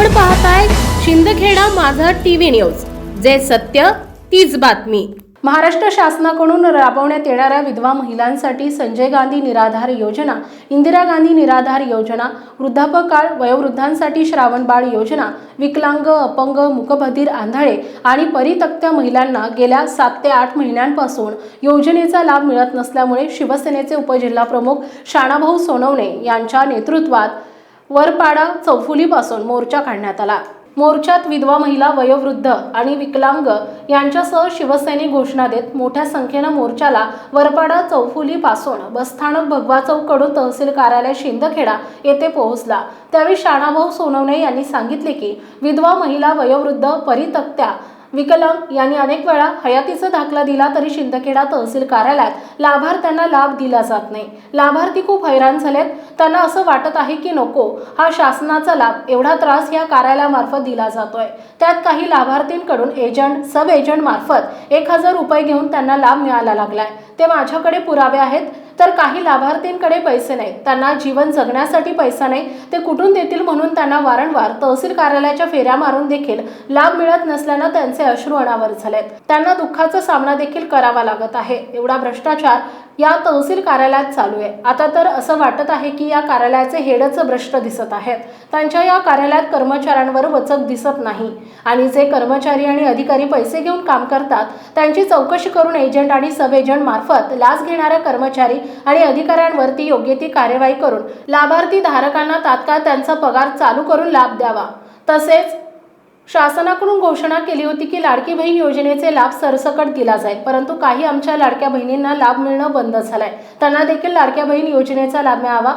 आपण पाहताय शिंदखेडा माझा टीव्ही न्यूज. जे सत्य तीच बातमी. महाराष्ट्र शासनाकडून राबवण्यात येणाऱ्या विधवा महिलांसाठी संजय गांधी निराधार योजना इंदिरा गांधी निराधार योजना वृद्धापकाळ वयोवृद्धांसाठी श्रावणबाळ योजना विकलांग अपंग मुकबधीर आंधळे आणि परितक्त्या महिलांना गेल्या सात ते आठ महिन्यांपासून योजनेचा लाभ मिळत नसल्यामुळे शिवसेनेचे उपजिल्हाप्रमुख शाणाभाऊ सोनवणे यांच्या नेतृत्वात वरपाडा चौफुलीपासून मोर्चा काढण्यात आला. मोर्चात विधवा महिला वयोवृद्ध आणि विकलांग यांच्यासह शिवसैनिक घोषणा देत मोठ्या संख्येनं मोर्चाला वरपाडा चौफुलीपासून बसस्थानक भगवा चौककडून तहसील कार्यालय शिंदखेडा येथे पोहोचला. त्यावेळी शाणाभाऊ सोनवणे यांनी सांगितले की विधवा महिला वयोवृद्ध परितक्त्या विकलांग यांनी अनेक वेळा हयातीचा दाखला दिला तरी शिंदखेडा तहसील कार्यालयात लाभार्थ्यांना लाभ दिला जात नाही. लाभार्थी खूप हैराण झालेत. त्यांना असं वाटत आहे की नको हा शासनाचा लाभ एवढा त्रास या कार्यालयामार्फत दिला जातोय. त्यात काही लाभार्थींकडून एजंट सब एजंट मार्फत एक हजार रुपये घेऊन त्यांना लाभ मिळायला लागलाय. ते माझ्याकडे पुरावे आहेत. तर काही लाभार्थींकडे पैसे नाहीत. त्यांना जीवन जगण्यासाठी पैसा नाही. ते कुठून देतील म्हणून त्यांना वारंवार तहसील कार्यालयाच्या फेऱ्या मारून देखील लाभ मिळत नसल्यानं त्यांचे अश्रू अनावर झालेत. त्यांना दुःखाचा सामना देखील करावा लागत आहे. एवढा भ्रष्टाचार या तहसील कार्यालयात चालू आहे. आता तर असं वाटत आहे की या कार्यालयाचे हेडच भ्रष्ट दिसत आहेत. त्यांच्या या कार्यालयात कर्मचाऱ्यांवर वचक दिसत नाही. आणि जे कर्मचारी आणि अधिकारी पैसे घेऊन काम करतात त्यांची चौकशी करून एजंट आणि सब एजंट मार्फत लाच घेणाऱ्या कर्मचारी आणि अधिकाऱ्यांवरती योग्य ती कार्यवाही करून लाभार्थी धारकांना तात्काळ त्यांचा पगार चालू करून लाभ द्यावा. तसेच शासनाकडून घोषणा केली होती की लाडकी बहीण योजनेचे लाभ सरसकट दिला जाईल परंतु काही आमच्या लाडक्या बहिणींना लाभ मिळणं बंद झालंय. त्यांना देखील लाडक्या बहीण योजनेचा लाभ मिळावा.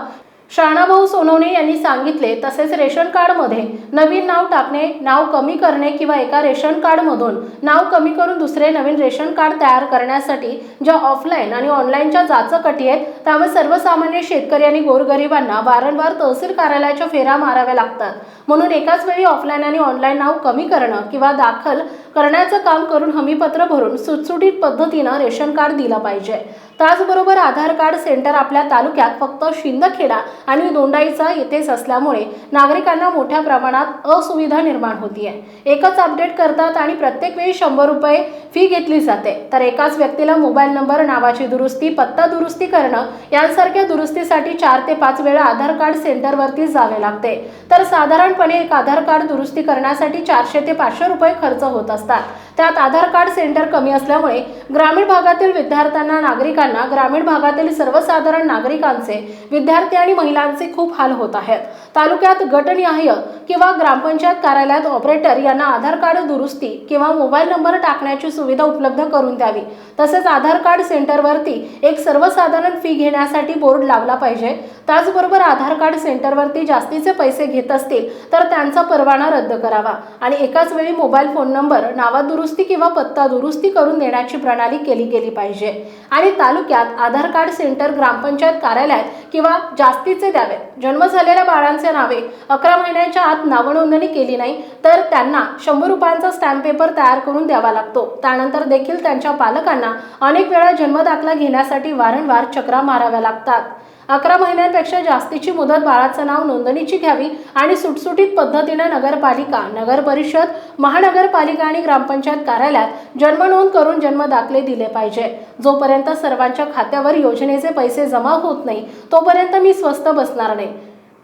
शाणाभाऊ सोनवणे यांनी सांगितले तसेच रेशन कार्डमध्ये नवीन नाव टाकणे नाव कमी करणे किंवा एका रेशन कार्डमधून नाव कमी करून दुसरे नवीन रेशन कार्ड तयार करण्यासाठी ज्या ऑफलाईन आणि ऑनलाईनच्या जाचकटी आहेत त्यामुळे सर्वसामान्य शेतकरी आणि गोरगरिबांना वारंवार तहसील कार्यालयाच्या फेऱ्या माराव्या लागतात. म्हणून एकाच वेळी ऑफलाईन आणि ऑनलाईन नाव कमी करणं किंवा दाखल करण्याचं काम करून हमीपत्र भरून सुटसुटीत पद्धतीनं रेशन कार्ड दिलं पाहिजे. त्याचबरोबर आधार कार्ड सेंटर आपल्या तालुक्यात फक्त शिंदखेडा आणि दोंडाईचा येथेच असल्यामुळे नागरिकांना मोठ्या प्रमाणात असुविधा निर्माण होतीये. एकच अपडेट करतात आणि प्रत्येक वेळी शंभर रुपये फी घेतली जाते. तर एकाच व्यक्तीला मोबाईल नंबर नावाची दुरुस्ती पत्ता दुरुस्ती करणं यांसारख्या दुरुस्तीसाठी चार ते पाच वेळा आधार कार्ड सेंटरवरती जावे लागते. तर साधारणपणे एक आधार कार्ड दुरुस्ती करण्यासाठी चारशे ते पाचशे रुपये खर्च होत असतात. त्यात आधार कार्ड सेंटर कमी असल्यामुळे ग्रामीण भागातील विद्यार्थ्यांना नागरिकांना ग्रामीण भागातील सर्वसाधारण नागरिकांचे विद्यार्थी आणि महिलांचे खूप हाल होत आहेत. तालुक्यात गटनिहाय किंवा ग्रामपंचायत कार्यालयात ऑपरेटर यांना आधार कार्ड दुरुस्ती किंवा मोबाईल नंबर टाकण्याची सुविधा उपलब्ध करून द्यावी. तसेच आधार कार्ड सेंटरवरती एक सर्वसाधारण फी घेण्यासाठी बोर्ड लावला पाहिजे. त्याचबरोबर आधार कार्ड सेंटरवरती जास्तीचे पैसे घेत असतील तर त्यांचा परवाना रद्द करावा आणि एकाच वेळी मोबाईल फोन नंबर नावात दुरुस्ती किंवा पत्ता दुरुस्ती करून देण्याची प्रणाली केली गेली पाहिजे. आणि तालुक्यात आधार कार्ड सेंटर ग्रामपंचायत कार्यालयात किंवा जास्तीचे द्यावे. जन्म झालेल्या बाळांचे नावे अकरा महिन्यांच्या आत नावनोंदणी केली नाही तर त्यांना शंभर रुपयांचा स्टॅम्प पेपर तयार करून द्यावा लागतो. त्यानंतर देखील त्यांच्या पालकांना अनेक वेळा जन्मदाखला घेण्यासाठी वारंवार चक्रा माराव्या लागतात. अकरा महिन्यांपेक्षा जास्तीची मुदत बाळाचं नाव नोंदणीची घ्यावी आणि सुटसुटीत पद्धतीने नगरपालिका नगर परिषद महानगरपालिका आणि ग्रामपंचायत कार्यालयात जन्मनोंद करून जन्म दाखले दिले पाहिजे. जोपर्यंत सर्वांच्या खात्यावर योजनेचे पैसे जमा होत नाही तोपर्यंत मी स्वस्त बसणार नाही.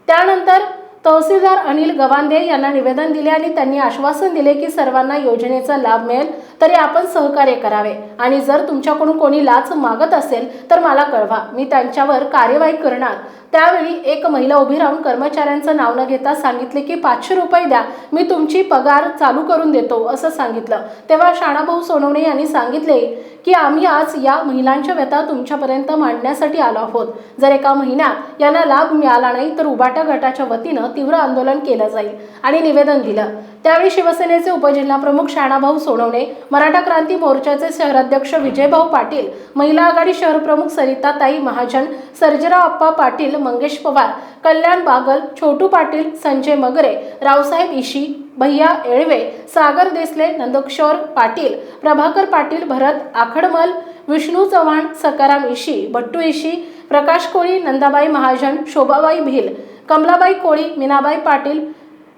त्यानंतर तहसीलदार अनिल गवांदे यांना निवेदन दिले आणि त्यांनी आश्वासन दिले की सर्वांना योजनेचा लाभ मिळेल तरी आपण सहकार्य करावे. आणि जर तुमच्याकडून कोणी लाच मागत असेल तर मला कळवा. मी त्यांच्यावर कार्यवाही करणार. त्यावेळी एक महिला उभी राहून कर्मचाऱ्यांचं नाव न घेता सांगितले की पाचशे रुपये द्या. मी तुमची पगार चालू करून देतो असं सांगितलं. तेव्हा शाणाभाऊ सोनवणे यांनी सांगितले की आम्ही आज या महिलांच्या व्यथा तुमच्यापर्यंत मांडण्यासाठी आलो आहोत. जर एका महिन्यात यांना लाभ मिळाला नाही तर उबाटा गटाच्या वतीनं तीव्र आंदोलन केलं जाईल आणि निवेदन दिलं. त्यावेळी शिवसेनेचे उपजिल्हाप्रमुख शाणाभाऊ सोनवणे मराठा क्रांती मोर्चाचे शहराध्यक्ष विजयभाऊ पाटील महिला आघाडी शहरप्रमुख सरिताताई महाजन सर्जेराव अप्पा पाटील मंगेश पवार कल्याण बागल छोटू पाटील संजय मगरे रावसाहेब इशी भैया एळवे सागर देसले नंदकिशोर पाटील प्रभाकर पाटील भरत आखडमल विष्णू चव्हाण सकाराम इशी भट्टू इशी प्रकाश कोळी नंदाबाई महाजन शोभाबाई भिल कमलाबाई कोळी मीनाबाई पाटील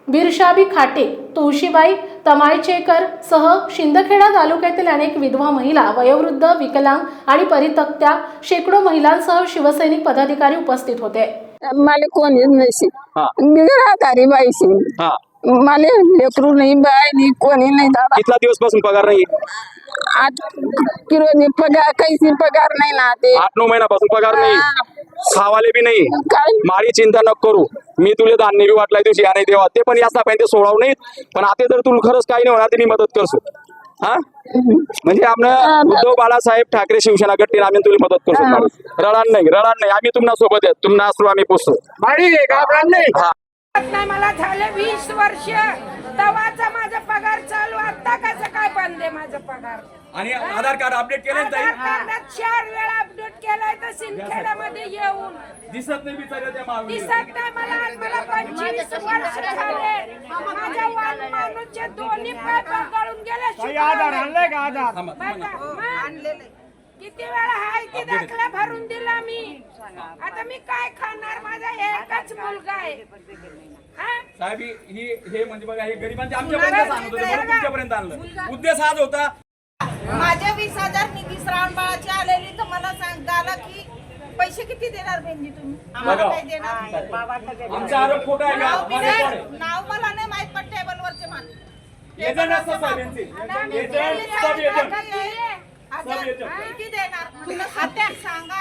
बिरशाबी खाटे तुळशीबाई तमायचेकर सह शिंदखेडा तालुक्यातील अनेक विधवा महिला वयोवृद्ध विकलांग आणि परितक्त्या शेकडो महिलांसह शिवसैनिक पदाधिकारी उपस्थित होते. मला कोणीच नशी हा. मी घरादारी बाईशी हा. मला लेकरू नाही बाय नाही कोणी नाही दादा. कितला दिवसपासून पगार नाही? आठ किलो पगार काहीच पगार नाही ना ते. आठ नऊ महिन्यापासून पगार नाही? खावाले बी नाही. मारी चिंता नको करू. मी तुला धान्य बी वाटलाय दिवशी. या नाही देवा ते पण याचा पाहिजे सोडाव नाहीत. पण आता जर तुला खरंच काही नाही होणार तर मी मदत करसो हा? म्हणजे आपलं उद्धव बाळासाहेब ठाकरे शिवसेना गट्टीने आम्ही तुला मदत करतो रडान नाही रडान नाही. आम्ही तुम्हाला सोबत आहेत तुम्हाला असू आम्ही पोचतो हा. नाही मला झाले वीस वर्ष. तवाचा माझा पगार चालू आता कसं काय बंद आहे माझा पगार? आणि आधार कार्ड अपडेट केलं आधार कार्डात चार वेळा अपडेट केलाय तर सिंदखेड्यामध्ये येऊन. दिसत नाही बिचाऱ्या त्या मागणी. दिसत नाही मला आज मला पंचवीस वर्ष झाले. माझ्या वाल माणूसचे दोन्ही पाय पकडून गेले शुक्रवारी. बघा, मग किती वेळा हाय ती दाखला भरून दिला मी? आता मी काय खाणार? माझा एकच मुलगा आहे. हा? साहेब ही ही- म्हणजे बघा हे गरिबांच्या आमच्यापर्यंत सांगत होते म्हणून तुमच्यापर्यंत आणलं. उद्देश हाच होता. माझ्या वीस हजार निधी श्रावण बाळाची आलेली तर मला सांगता आला की पैसे किती देणार बहिणी तुम्ही? आम्हाला बघा. काय देणार आमचा आरोप खोटा आहे नाव मला नाही माहीत पण टेबलवरचे मान एजंट असतात साहेब यांचे. एजंट सब एजंट किती देणार. तुला सांगा.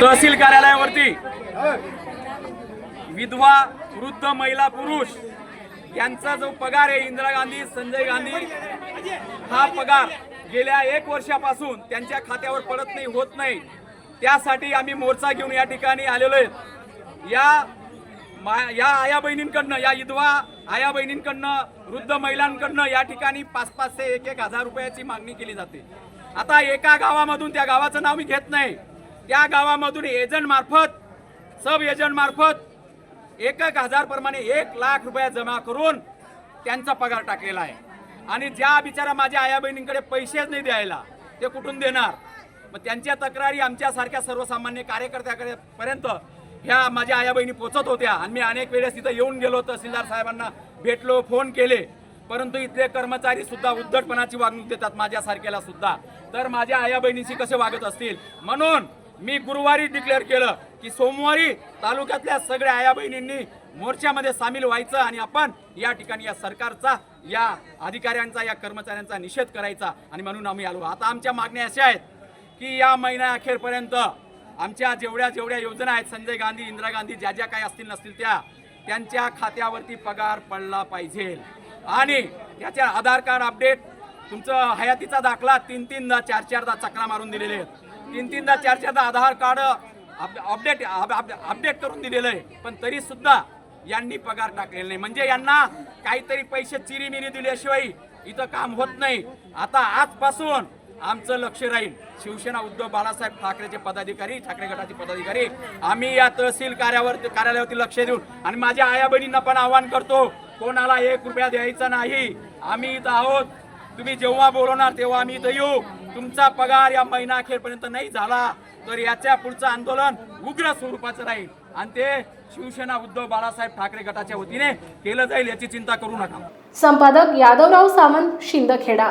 तहसील कार्यालयावरती विधवा वृद्ध महिला पुरुष यांचा जो पगार आहे इंदिरा गांधी संजय गांधी हा पगार गेल्या एक वर्षापासून त्यांच्या खात्यावर पडत नाही होत नाही. त्यासाठी आम्ही मोर्चा घेऊन या ठिकाणी आलेलो आहेत या मा- या आया बहिणींकडनं या विधवा आया बहिणींकडनं वृद्ध महिलांकडनं या ठिकाणी पाच पाचशे एक एक हजार रुपयाची मागणी केली जाते. आता एका गावामधून त्या गावाचं नाव मी घेत नाही. त्या गावामधून एजंट मार्फत सब एजंट मार्फत एक एक हजार प्रमाणे एक लाख रुपया जमा करून त्यांचा पगार टाकलेला आहे. आणि ज्या बिचारा माझ्या आया बहिणींकडे पैसेच नाही द्यायला ते कुठून देणार? मग त्यांच्या तक्रारी आमच्यासारख्या सर्वसामान्य कार्यकर्त्याकडे पर्यंत ह्या माझ्या आया बहिणी पोचत होत्या. आणि मी अनेक वेळेस तिथं येऊन गेलो तहसीलदार साहेबांना भेटलो फोन केले. परंतु इथले कर्मचारी सुद्धा उद्धटपणाची वागणूक देतात माझ्यासारख्याला सुद्धा. तर माझ्या आया बहिणीशी कसे वागत असतील? म्हणून मी गुरुवारी डिक्लेअर केलं की सोमवारी तालुक्यातल्या सगळ्या आया बहिणींनी मोर्चामध्ये सामील व्हायचं आणि आपण या ठिकाणी या सरकारचा या अधिकाऱ्यांचा या कर्मचाऱ्यांचा निषेध करायचा. आणि म्हणून आम्ही आलो. आता आमच्या मागण्या अशा आहेत. की या महिन्या अखेरपर्यंत आमच्या जेवढ्या जेवढ्या योजना आहेत संजय गांधी इंदिरा गांधी ज्या ज्या काही असतील नसतील त्या त्यांच्या खात्यावरती पगार पडला पाहिजे. आणि त्याच्या आधार कार्ड अपडेट तुमचं हयातीचा दाखला तीन तीनदा चार चारदा चक्रा मारून दिलेले आहेत. तीन तीनदा चार चारदा आधार कार्ड अपडेट अपडेट करून दिलेलं आहे. पण तरी सुद्धा यांनी पगार टाकलेला नाही. म्हणजे यांना काहीतरी पैसे चिरीमिरी दिल्याशिवाय इथं काम होत नाही. आता आजपासून आमचं लक्ष राहील. शिवसेना उद्धव बाळासाहेब ठाकरेचे पदाधिकारी ठाकरे गटाचे पदाधिकारी. आम्ही या तहसील कार्यावर कार्यालयावरती लक्ष देऊन आणि माझ्या आया बहिणींना पण आवाहन करतो कोणाला एक रुपया द्यायचा नाही. आम्ही इथं आहोत. तुम्ही जेव्हा बोलवणार तेव्हा आम्ही इथं येऊ. तुमचा पगार या महिना अखेरपर्यंत नाही झाला तर याच्या पुढचं आंदोलन उग्र स्वरूपाचं राहील. आणि ते शिवसेना उद्धव बाळासाहेब ठाकरे गटाच्या वतीने केलं जाईल याची चिंता करू नका. संपादक यादवराव सामंत शिंदखेडा.